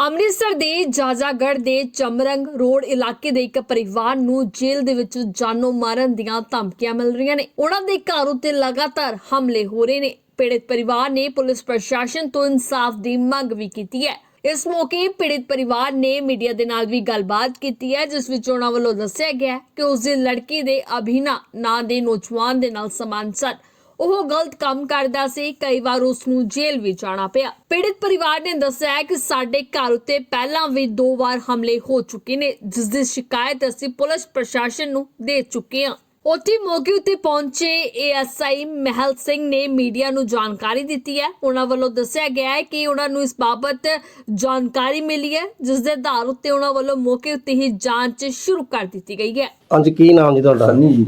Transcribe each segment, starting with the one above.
ਅੰਮ੍ਰਿਤਸਰ ਦੇ ਜਾਜਾਗੜ੍ਹ ਦੇ ਚਮਰੰਗ ਰੋਡ ਇਲਾਕੇ ਦੇ ਇੱਕ ਪਰਿਵਾਰ ਨੂੰ ਜੇਲ੍ਹ ਦੇ ਵਿੱਚ ਜਾਨੋਂ ਮਾਰਨ ਦੀਆਂ ਧਮਕੀਆਂ ਮਿਲ ਰਹੀਆਂ ਨੇ। ਉਹਨਾਂ ਦੇ ਘਰ ਉੱਤੇ ਲਗਾਤਾਰ ਹਮਲੇ ਹੋ ਰਹੇ ਨੇ। ਪੀੜਤ ਪਰਿਵਾਰ ਨੇ ਪੁਲਿਸ ਪ੍ਰਸ਼ਾਸਨ ਤੋਂ ਇਨਸਾਫ ਦੀ ਮੰਗ ਵੀ ਕੀਤੀ ਹੈ। ਇਸ ਮੌਕੇ ਪੀੜਿਤ ਪਰਿਵਾਰ ਨੇ ਮੀਡੀਆ ਦੇ ਨਾਲ ਵੀ ਗੱਲਬਾਤ ਕੀਤੀ ਹੈ, ਜਿਸ ਵਿੱਚ ਉਹਨਾਂ ਵੱਲੋਂ ਦੱਸਿਆ ਗਿਆ ਕਿ ਉਸ ਦੀ ਲੜਕੀ ਦੇ ਅਭਿਨਾ ਨਾਂ ਦੇ ਨੌਜਵਾਨ ਦੇ ਨਾਲ ਸਮਾਨ ਸਨ। ਉਹ ਗਲਤ ਕੰਮ ਕਰਦਾ ਸੀ। ਕਈ ਵਾਰ ਉਸ ਨੂੰ ਜੇਲ੍ਹ ਵੀ ਜਾਣਾ ਪਿਆ। ਪੀੜਿਤ ਪਰਿਵਾਰ ਨੇ ਦੱਸਿਆ ਹੈ ਕਿ ਸਾਡੇ ਘਰ ਉੱਤੇ ਪਹਿਲਾਂ ਵੀ ਦੋ ਵਾਰ ਹਮਲੇ ਹੋ ਚੁੱਕੇ ਨੇ ਜਿਸ ਦੀ ਸ਼ਿਕਾਇਤ ਅਸੀਂ ਪੁਲਿਸ ਪ੍ਰਸ਼ਾਸਨ ਨੂੰ ਦੇ ਚੁੱਕੇ ਹਾਂ। ਉੱਥੇ ਮੌਕੇ ਉੱਤੇ ਪਹੁੰਚੇ ਏਐਸਆਈ ਮਹਿਲ ਸਿੰਘ ਨੇ ਮੀਡੀਆ ਨੂੰ ਜਾਣਕਾਰੀ ਦਿੱਤੀ ਹੈ। ਉਹਨਾਂ ਵੱਲੋਂ ਦੱਸਿਆ ਗਿਆ ਹੈ ਕਿ ਉਹਨਾਂ ਨੂੰ ਇਸ ਬਾਬਤ ਜਾਣਕਾਰੀ ਮਿਲੀ ਹੈ ਜਿਸ ਦੇ ਆਧਾਰ ਉੱਤੇ ਉਹਨਾਂ ਵੱਲੋਂ ਮੌਕੇ ਉੱਤੇ ਹੀ ਜਾਂਚ ਸ਼ੁਰੂ ਕਰ ਦਿੱਤੀ ਗਈ ਹੈ। ਹਾਂਜੀ ਕੀ ਨਾਮ ਜੀ ਤੁਹਾਡਾ? ਸੰਨੀ ਜੀ।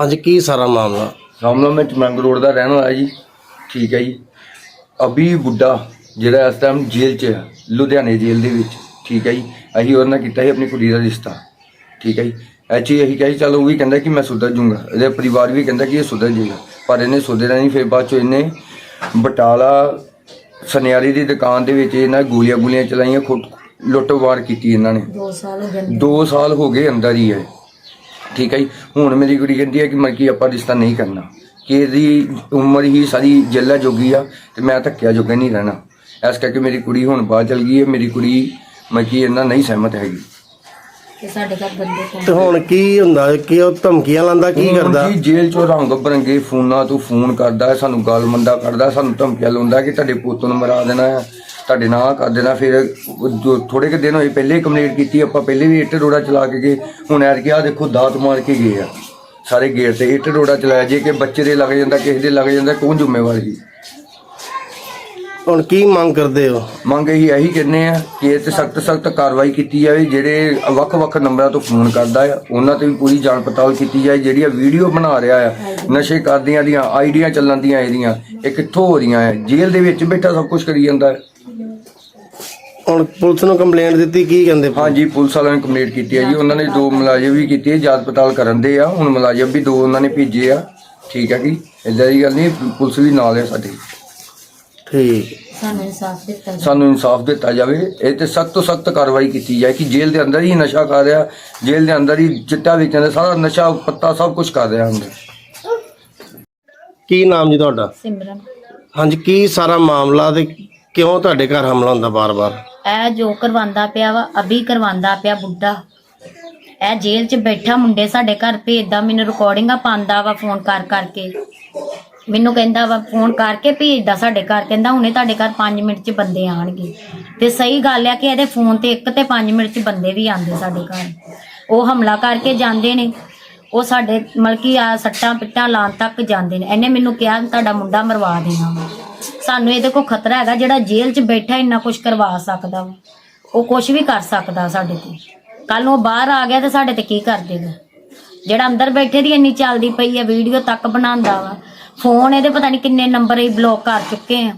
ਹਾਂਜੀ ਕੀ ਸਾਰਾ ਮਾਮਲਾ? ਰਾਮਲਾ ਮੈਂ ਚਮੰਗ ਰੋਡ ਦਾ ਰਹਿਣ ਵਾਲਾ ਜੀ। ਠੀਕ ਹੈ ਜੀ। ਅਭੀ ਬੁੱਢਾ ਜਿਹੜਾ ਇਸ ਟਾਈਮ ਜੇਲ੍ਹ 'ਚ ਹੈ ਲੁਧਿਆਣੇ ਜੇਲ੍ਹ ਦੇ ਵਿੱਚ। ਠੀਕ ਹੈ ਜੀ। ਅਸੀਂ ਉਹਦੇ ਨਾਲ ਕੀਤਾ ਸੀ ਆਪਣੀ ਕੁੜੀ ਦਾ ਰਿਸ਼ਤਾ। ਠੀਕ ਹੈ ਜੀ। ਐਚੀ ਅਸੀਂ ਕਿਹਾ ਚਲ ਉਹ ਵੀ ਕਹਿੰਦਾ ਕਿ ਮੈਂ ਸੁਧਰ ਜੂੰਗਾ। ਇਹਦੇ ਪਰਿਵਾਰ ਵੀ ਕਹਿੰਦਾ ਕਿ ਇਹ ਸੁਧਰ ਜਾਏਗਾ ਪਰ ਇਹਨੇ ਸੁਧਰਿਆ ਨਹੀਂ ਫਿਰ ਬਾਅਦ ਚੋਂ ਇਹਨੇ ਬਟਾਲਾ ਸੁਨਿਆਰੀ ਦੀ ਦੁਕਾਨ ਦੇ ਵਿੱਚ ਇਹਨਾਂ ਗੋਲੀਆਂ ਗੋਲੀਆਂ ਚਲਾਈਆਂ ਖੁੱਟ ਲੁੱਟਵਾਰ ਕੀਤੀ ਇਹਨਾਂ ਨੇ। 2 ਸਾਲ ਹੋ ਗਏ 2 ਸਾਲ ਹੋ ਗਏ ਅੰਦਰ ਹੀ ਹੈ। ਠੀਕ ਹੈ ਜੀ। ਹੁਣ ਮੇਰੀ ਕੁੜੀ ਕਹਿੰਦੀ ਹੈ ਕਿ ਮੈਂ ਕੀ ਆਪਾਂ ਰਿਸ਼ਤਾ ਨਹੀਂ ਕਰਨਾ। ਕਿ ਇਹਦੀ ਉਮਰ ਹੀ ਸਾਰੀ ਜੇਲਾ ਜੋਗੀ ਆ ਤੇ ਮੈਂ ਧੱਕਿਆ ਜੋਗਾ ਨਹੀਂ ਰਹਿਣਾ। ਇਸ ਕਰਕੇ ਮੇਰੀ ਕੁੜੀ ਹੁਣ ਬਾਹਰ ਚਲ ਗਈ ਹੈ ਮੇਰੀ ਕੁੜੀ ਮੈਂ ਕੀ ਇਹਨਾਂ ਨਹੀਂ ਸਹਿਮਤ ਹੈਗੀ। ਤੇ ਹੁਣ ਕੀ ਹੁੰਦਾ ਹੈ? ਕੀ ਉਹ ਧਮਕੀਆਂ ਲਾਂਦਾ ਕੀ ਹੁਣ ਕਰਦਾ? ਜੀ ਜੇਲ੍ਹ ਚੋਂ ਰੰਗ ਬਰੰਗੇ ਫੋਨਾਂ ਤੋਂ ਫੋਨ ਕਰਦਾ ਹੈ, ਸਾਨੂੰ ਗਾਲ ਮੰਦਾ ਕਰਦਾ ਸਾਨੂੰ ਧਮਕੀਆਂ ਲਾਉਂਦਾ ਕਿ ਤੁਹਾਡੇ ਪੁੱਤ ਨੂੰ ਮਰਾ ਦੇਣਾ ਹੈ ਤੁਹਾਡੇ ਨਾਲ ਕਰ ਦੇਣਾ। ਫਿਰ ਥੋੜੇ ਕੁ ਦਿਨ ਹੋਏ ਪਹਿਲੇ ਕੰਪਲੀਟ ਕੀਤੀ ਆਪਾਂ ਪਹਿਲੇ ਵੀ ਇੱਟ ਰੋੜਾ ਚਲਾ ਕੇ ਗਏ। ਹੁਣ ਐਰ ਆ ਦੇਖੋ ਦਾਤ ਮਾਰ ਕੇ ਗਏ ਆ। ਸਾਰੇ ਗੇਟ ਤੇ ਇੱਟ ਰੋੜਾ ਚਲਾਇਆ ਜੇ ਕਿ ਬੱਚੇ ਦੇ ਲੱਗ ਜਾਂਦਾ ਕਿਸੇ ਦੇ ਲੱਗ ਜਾਂਦਾ ਕੌਣ ਜ਼ਿੰਮੇਵਾਰ ਜੀ ਹੁਣ ਕੀ ਮੰਗ ਕਰਦੇ ਹੋ? ਮੰਗ ਇਹੀ ਇਹੀ ਕਹਿੰਦੇ ਆ ਕਿ ਇਹ ਤੇ ਸਖਤ ਸਖਤ ਕਾਰਵਾਈ ਕੀਤੀ ਜਾਵੇ ਜਿਹੜੇ ਵੱਖ-ਵੱਖ ਨੰਬਰਾਂ ਤੋਂ ਫੋਨ ਕਰਦਾ ਆ ਉਹਨਾਂ ਤੇ ਵੀ ਪੂਰੀ ਜਾਂਚ ਪੜਤਾਲ ਕੀਤੀ ਜਾਏ ਜਿਹੜੀਆਂ ਵੀਡੀਓ ਬਣਾ ਰਿਹਾ ਆ ਨਸ਼ੇ ਕਰਦਿਆਂ ਦੀਆਂ ਆਈਡੀਆਂ ਚੱਲਣ ਦੀਆਂ ਇਹਦੀਆਂ ਇਹ ਕਿੱਥੋਂ ਹੋ ਰਹੀਆਂ ਆ? ਜੇਲ੍ਹ ਦੇ ਵਿੱਚ ਬੈਠਾ ਸਭ ਕੁਝ ਕਰੀ ਜਾਂਦਾ। ਹੈ ਹੁਣ ਪੁਲਿਸ ਨੂੰ ਕੰਪਲੇਂਟ ਦਿੱਤੀ ਕੀ ਕਹਿੰਦੇ ਹਾਂਜੀ ਪੁਲਿਸ ਵਾਲਿਆਂ ਨੇ ਕੰਪਲੀਟ ਕੀਤੀ ਹੈ ਜੀ। ਉਹਨਾਂ ਨੇ ਦੋ ਮੁਲਾਜ਼ਮ ਵੀ ਕੀਤੇ ਜਾਂਚ ਪੜਤਾਲ ਕਰਨ ਦੇ ਆ। ਹੁਣ ਮੁਲਾਜ਼ਮ ਵੀ ਦੋ ਉਹਨਾਂ ਨੇ ਭੇਜੇ ਆ। ਠੀਕ ਹੈ ਜੀ। ਇਦਾਂ ਦੀ ਗੱਲ ਨਹੀਂ ਪੁਲਿਸ ਵੀ ਨਾਲ ਹੈ ਸਾਡੀ। ਠੀਕ। ਸਾਨੂੰ ਇਨਸਾਫ ਦਿੱਤਾ ਜਾਵੇ। ਇਹ ਤੇ ਸਖਤ ਤੋਂ ਸਖਤ ਕਾਰਵਾਈ ਕੀਤੀ ਜਾਏ ਕਿ ਜੇਲ੍ਹ ਦੇ ਅੰਦਰ ਹੀ ਨਸ਼ਾ ਕਰ ਰਿਹਾ ਜੇਲ੍ਹ ਦੇ ਅੰਦਰ ਹੀ ਚਿੱਟਾ ਵੇਚਣ ਦਾ ਸਾਰਾ ਨਸ਼ਾ ਪੱਤਾ ਸਭ ਕੁਝ ਕਰ ਰਿਹਾ ਅੰਦਰ। ਕੀ ਨਾਮ ਜੀ ਤੁਹਾਡਾ? ਸਿਮਰਨ। ਹਾਂਜੀ ਕੀ ਸਾਰਾ ਮਾਮਲਾ ਤੇ ਕਿਉਂ ਤੁਹਾਡੇ ਘਰ ਹਮਲਾ ਹੁੰਦਾ ਬਾਰ-ਬਾਰ? ਇਹ ਜੋ ਕਰਵਾਉਂਦਾ ਪਿਆ ਵਾ, ਅਭੀ ਕਰਵਾਉਂਦਾ ਪਿਆ ਬੁੱਢਾ। ਇਹ ਜੇਲ੍ਹ 'ਚ ਬੈਠਾ ਮੁੰਡੇ ਸਾਡੇ ਘਰ ਭੇਜਦਾ, ਮੈਨੂੰ ਰਿਕਾਰਡਿੰਗਾਂ ਪਾਉਂਦਾ ਵਾ ਫੋਨ ਕਰ ਕਰਕੇ। ਮੈਨੂੰ ਕਹਿੰਦਾ ਵਾ ਫੋਨ ਕਰਕੇ ਭੇਜਦਾ ਸਾਡੇ ਘਰ, ਕਹਿੰਦਾ ਹੁਣੇ ਤੁਹਾਡੇ ਘਰ 5 ਮਿੰਟ 'ਚ ਬੰਦੇ ਆਣਗੇ ਤੇ ਸਹੀ ਗੱਲ ਆ ਕਿ ਇਹਦੇ ਫੋਨ ਤੇ ਇੱਕ ਤੇ 5 ਮਿੰਟ 'ਚ ਬੰਦੇ ਵੀ ਆਉਂਦੇ ਸਾਡੇ ਘਰ। ਉਹ ਹਮਲਾ ਕਰਕੇ ਜਾਂਦੇ ਨੇ। ਉਹ ਸਾਡੇ ਮਲਕੀ ਆ ਸੱਟਾਂ ਪਿੱਟਾਂ ਲਾਉਣ ਤੱਕ ਜਾਂਦੇ ਨੇ। ਇਹਨੇ ਮੈਨੂੰ ਕਿਹਾ ਤੁਹਾਡਾ ਮੁੰਡਾ ਮਰਵਾ ਦੇਣਾ ਵਾ। ਸਾਨੂੰ ਇਹਦੇ ਕੋਲ ਖਤਰਾ ਹੈਗਾ ਜਿਹੜਾ ਜੇਲ੍ਹ 'ਚ ਬੈਠਾ ਇੰਨਾ ਕੁਝ ਕਰਵਾ ਸਕਦਾ ਵਾ। ਉਹ ਕੁਝ ਵੀ ਕਰ ਸਕਦਾ ਸਾਡੇ ਤੇ। ਕੱਲ ਨੂੰ ਉਹ ਬਾਹਰ ਆ ਗਿਆ ਤੇ ਸਾਡੇ ਤੇ ਕੀ ਕਰ ਦੇਗਾ। ਜਿਹੜਾ ਅੰਦਰ ਬੈਠੇ ਦੀ ਇੰਨੀ ਚੱਲਦੀ ਪਈ ਹੈ ਵੀਡੀਓ ਤੱਕ ਬਣਾਉਂਦਾ ਵਾ। ਫੋਨ ਇਹਦੇ ਪਤਾ ਨਹੀਂ ਕਿੰਨੇ ਨੰਬਰ ਹੀ ਬਲੌਕ ਕਰ ਚੁੱਕੇ ਆ।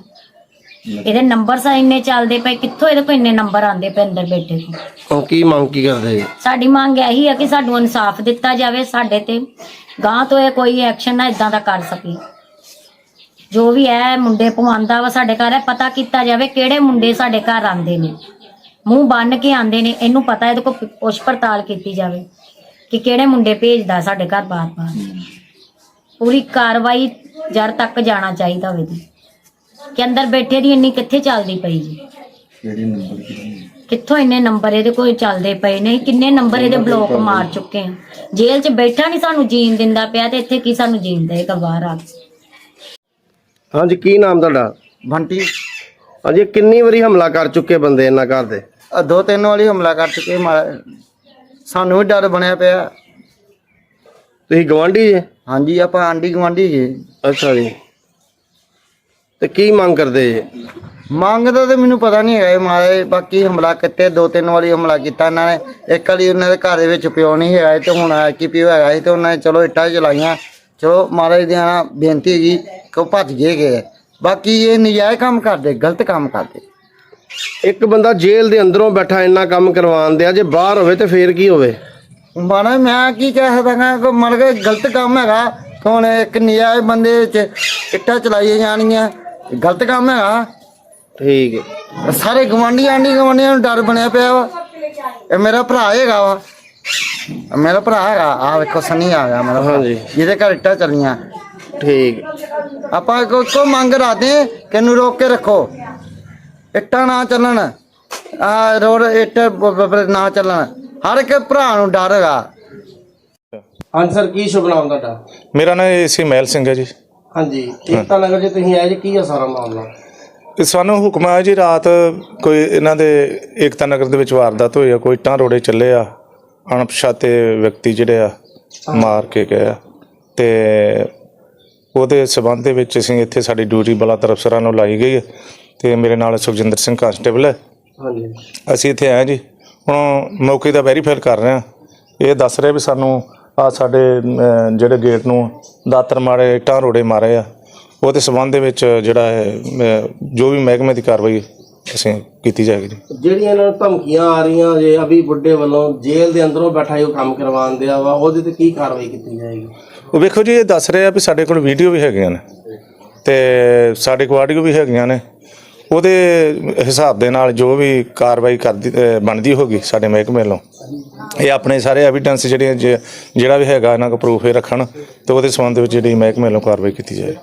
ਇਹਦੇ ਨੰਬਰ ਸਾ ਇੰਨੇ ਚੱਲਦੇ ਪਏ ਕਿੱਥੋਂ ਇਹਦੇ ਕੋਲ ਇੰਨੇ ਨੰਬਰ ਆਉਂਦੇ ਪਏ ਅੰਦਰ ਬੈਠੇ ਤੋਂ ਹੁਣ ਕੀ ਮੰਗ ਕੀ ਕਰਦੇ ਜੀ? ਸਾਡੀ ਮੰਗ ਇਹੀ ਹੈ ਕਿ ਸਾਨੂੰ ਇਨਸਾਫ ਦਿੱਤਾ ਜਾਵੇ ਸਾਡੇ ਤੇ ਗਾਂ ਤੋਂ ਇਹ ਕੋਈ ਐਕਸ਼ਨ ਨਾ ਇਦਾਂ ਦਾ ਕਰ ਸਕੇ। ਜੋ ਵੀ ਹੈ ਮੁੰਡੇ ਪਵਾਉਂਦਾ ਵਾ ਸਾਡੇ ਘਰ ਹੈ ਪਤਾ ਕੀਤਾ ਜਾਵੇ ਕਿਹੜੇ ਮੁੰਡੇ ਸਾਡੇ ਘਰ ਆਉਂਦੇ ਨੇ। ਮੂੰਹ ਬੰਨ ਕੇ ਆਉਂਦੇ ਨੇ ਇਹਨੂੰ ਪਤਾ ਇਹਦੇ ਕੋਲ ਪੁੱਛ ਪੜਤਾਲ ਕੀਤੀ ਜਾਵੇ ਕਿ ਕਿਹੜੇ ਮੁੰਡੇ ਭੇਜਦਾ ਸਾਡੇ ਘਰ ਬਾਰ-ਬਾਰ। ਪੂਰੀ ਕਾਰਵਾਈ ਜੜ ਤੱਕ ਜਾਣਾ ਚਾਹੀਦਾ ਹੋਵੇ ਜੀ। ਕਿ ਅੰਦਰ ਬੈਠੇ ਦੀ ਇੰਨੀ ਕਿੱਥੇ ਚੱਲਦੀ ਪਈ ਜੀ? ਕਿਹੜੇ ਨੰਬਰ ਕਿੱਥੋਂ ਇੰਨੇ ਨੰਬਰ ਇਹਦੇ ਕੋਲ ਚੱਲਦੇ ਪਏ ਨੇ? ਕਿੰਨੇ ਨੰਬਰ ਇਹਦੇ ਬਲੌਕ ਮਾਰ ਚੁੱਕੇ ਆ? ਜੇਲ੍ਹ 'ਚ ਬੈਠਾ ਨਹੀਂ ਸਾਨੂੰ ਜੀਣ ਦਿੰਦਾ ਪਿਆ ਤੇ ਇੱਥੇ ਕੀ ਸਾਨੂੰ ਜੀਣ ਦੇਗਾ ਬਾਹਰ ਆ ਕੇ? ਹਾਂਜੀ ਕੀ ਨਾਮ ਤੁਹਾਡਾ? ਬੰਟੀ। ਹਾਂਜੀ ਕਿੰਨੀ ਵਾਰੀ ਹਮਲਾ ਕਰ ਚੁੱਕੇ ਬੰਦੇ ਇਹਨਾਂ ਘਰ ਦੇ? ਆਹ ਦੋ ਤਿੰਨ ਵਾਲੀ ਹਮਲਾ ਕਰ ਚੁੱਕੇ ਮਾ- ਸਾਨੂੰ ਵੀ ਡਰ ਬਣਿਆ ਪਿਆ। ਤੁਸੀਂ ਗਵਾਂਢੀ ਜੇ? ਹਾਂਜੀ ਆਪਾਂ ਆਂਡੀ ਗਵਾਂਢੀ ਜੀ। ਅੱਛਾ ਜੀ। ਤੇ ਕੀ ਮੰਗ ਕਰਦੇ? ਜੀ ਮੰਗਦਾ ਤੇ ਮੈਨੂੰ ਪਤਾ ਨਹੀਂ ਹੈਗਾ ਮਾਰੇ ਬਾਕੀ ਹਮਲਾ ਕਿਤੇ ਦੋ ਤਿੰਨ ਵਾਲੀ ਹਮਲਾ ਕੀਤਾ ਇਹਨਾਂ ਨੇ। ਇੱਕ ਵਾਲੀ ਉਹਨਾਂ ਦੇ ਘਰ ਦੇ ਵਿੱਚ ਪਿਓ ਨਹੀਂ ਹੈਗਾ ਤੇ ਹੁਣ ਆ ਕੀ ਪਿਓ ਹੈਗਾ ਸੀ ਤੇ ਉਹਨਾਂ ਨੇ ਚਲੋ ਇੱਟਾਂ ਚਲਾਈਆਂ। ਚਲੋ ਮਹਾਰਾਜ ਦੀ ਨਾ ਬੇਨਤੀ ਹੈਗੀ ਕਿ ਉਹ ਭੱਜ ਗਏ ਗਏ। ਬਾਕੀ ਇਹ ਨਜਾਇਜ਼ ਕੰਮ ਕਰਦੇ ਗਲਤ ਕੰਮ ਕਰਦੇ। ਇੱਕ ਬੰਦਾ ਜੇਲ੍ਹ ਦੇ ਅੰਦਰੋਂ ਬੈਠਾ ਇੰਨਾ ਕੰਮ ਕਰਵਾਉਣ ਦਿਆ ਜੇ ਬਾਹਰ ਹੋਵੇ ਤੇ ਫੇਰ ਕੀ ਹੋਵੇ? ਮਾਣਾ ਮੈਂ ਕੀ ਕਹਿ ਸਕਦਾ ਕਿ ਮਨ ਕੇ ਗਲਤ ਕੰਮ ਹੈਗਾ। ਹੁਣ ਇੱਕ ਨਜਾਇਜ਼ ਬੰਦੇ ਚ ਇੱਟਾਂ ਚਲਾਈਆਂ ਜਾਣੀਆਂ ਇਹ ਗਲਤ ਕੰਮ ਹੈਗਾ। ਠੀਕ ਹੈ। ਸਾਰੇ ਗਵਾਂਢੀ ਆਂਢੀ ਗਵਾਂਢੀਆਂ ਨੂੰ ਡਰ ਬਣਿਆ ਪਿਆ ਵਾ। ਇਹ ਮੇਰਾ ਭਰਾ ਹੈਗਾ ਵਾ। ਇਹ ਮੇਰਾ ਭਰਾ ਹੈਗਾ। ਆ ਵੇਖੋ ਸਨੀ ਆ ਗਿਆ ਮੇਰਾ ਭਰਾ। ਹਾਂਜੀ। ਜਿਹਦੇ ਘਰ ਇੱਟਾਂ ਚੱਲੀਆਂ। ਠੀਕ। ਆਪਾਂ ਕੋ ਕੋ ਮੰਗ ਰਾਦੇ ਕਿ ਇਹਨੂੰ ਰੋਕ ਕੇ ਰੱਖੋ। ਇੱਟਾਂ ਨਾ ਚੱਲਣ। ਆ ਰੋਡ ਇੱਟ ਬ- ਬ- ਬ- ਨਾ ਚੱਲਣ। ਹਰ ਇੱਕ ਭਰਾ ਨੂੰ ਡਰ ਹੈਗਾ। ਹਾਂਜੀ ਸਰ ਕੀ ਸ਼ੁਭ ਨਾਮ ਤੁਹਾਡਾ? ਮੇਰਾ ਨਾਮ ਏਸੀ ਮਹਿਲ ਸਿੰਘ ਹੈ ਜੀ। ਹਾਂਜੀ। ਏਕਤਾ ਨਗਰ ਜੇ ਤੁਸੀਂ ਆਏ ਜੀ ਕੀ ਆ ਸਾਰਾ ਮਾਮਲਾ? ਇਹ ਸਾਨੂੰ ਹੁਕਮ ਆਇਆ ਜੀ ਰਾਤ ਕੋਈ ਇਹਨਾਂ ਦੇ ਏਕਤਾ ਨਗਰ ਦੇ ਵਿੱਚ ਵਾਰਦਾਤ ਹੋਈ ਆ ਕੋਈ ਇੱਟਾਂ ਰੋੜੇ ਚੱਲੇ ਆ ਅਣਪਛਾਤੇ ਵਿਅਕਤੀ ਜਿਹੜੇ ਆ ਮਾਰ ਕੇ ਗਏ ਆ। ਤੇ ਉਹਦੇ ਸਬੰਧ ਦੇ ਵਿੱਚ ਅਸੀਂ ਇੱਥੇ ਸਾਡੀ ਡਿਊਟੀ ਬਲਾ ਤਰਫ ਸਰਾਂ ਨੂੰ ਲਾਈ ਗਈ ਹੈ ਤੇ ਮੇਰੇ ਨਾਲ ਸੁਖਜਿੰਦਰ ਸਿੰਘ ਕਾਂਸਟੇਬਲ ਹੈ ਹਾਂਜੀ। ਅਸੀਂ ਇੱਥੇ ਆਏ ਜੀ। ਹੁਣ ਮੌਕੇ ਦਾ ਵੈਰੀਫਾਈ ਕਰ ਰਹੇ ਹਾਂ ਇਹ ਦੱਸ ਰਿਹਾ ਵੀ ਸਾਨੂੰ ਆ ਸਾਡੇ ਅਮ, ਜਿਹੜੇ ਗੇਟ ਨੂੰ ਦਾਤਰ ਮਾਰੇ ਇੱਟਾਂ ਰੋੜੇ ਮਾਰੇ ਆ ਉਹਦੇ ਸਬੰਧ ਦੇ ਵਿੱਚ ਜਿਹੜਾ ਹੈ ਅਮ, ਜੋ ਵੀ ਮਹਿਕਮੇ ਦੀ ਕਾਰਵਾਈ ਅਸੀਂ ਕੀਤੀ ਜਾਏਗੀ। ਜੀ ਜਿਹੜੀਆਂ ਇਹਨਾਂ ਨੂੰ ਧਮਕੀਆਂ ਆ ਰਹੀਆਂ ਜੇ ਅਭੀ ਬੁੱਢੇ ਵੱਲੋਂ ਜੇਲ੍ਹ ਦੇ ਅੰਦਰੋਂ ਬੈਠਾ ਹੀ ਉਹ ਕੰਮ ਕਰਵਾਉਣ ਦਿਆ ਵਾ ਉਹਦੇ ਤੇ ਕੀ ਕਾਰਵਾਈ ਕੀਤੀ ਜਾਏਗੀ? ਉਹ ਵੇਖੋ ਜੀ ਇਹ ਦੱਸ ਰਿਹਾ ਵੀ ਸਾਡੇ ਕੋਲ ਵੀਡੀਓ ਵੀ ਹੈਗੀਆਂ ਨੇ ਤੇ ਸਾਡੇ ਕੋਲ ਆਡੀਓ ਵੀ ਹੈਗੀਆਂ ਨੇ। ਉਹਦੇ ਹਿਸਾਬ ਦੇ ਨਾਲ ਜੋ ਵੀ ਕਾਰਵਾਈ ਕਰਦੀ, ਅਹ, ਬਣਦੀ ਹੋਗੀ ਸਾਡੇ ਮਹਿਕਮੇ ਵੱਲੋਂ, ਇਹ ਆਪਣੇ ਸਾਰੇ ਐਵੀਡੈਂਸ ਜਿਹੜੇ, ਜੇ- ਜਿਹੜਾ ਵੀ ਹੈਗਾ, ਇਹਨਾਂ ਕੋਲ ਪ੍ਰੂਫ ਇਹ ਰੱਖਣ ਤੇ ਉਹਦੇ ਸੰਬੰਧ ਵਿੱਚ ਜਿਹੜੀ ਮਹਿਕਮੇ ਵੱਲੋਂ ਕਾਰਵਾਈ ਕੀਤੀ ਜਾਏ।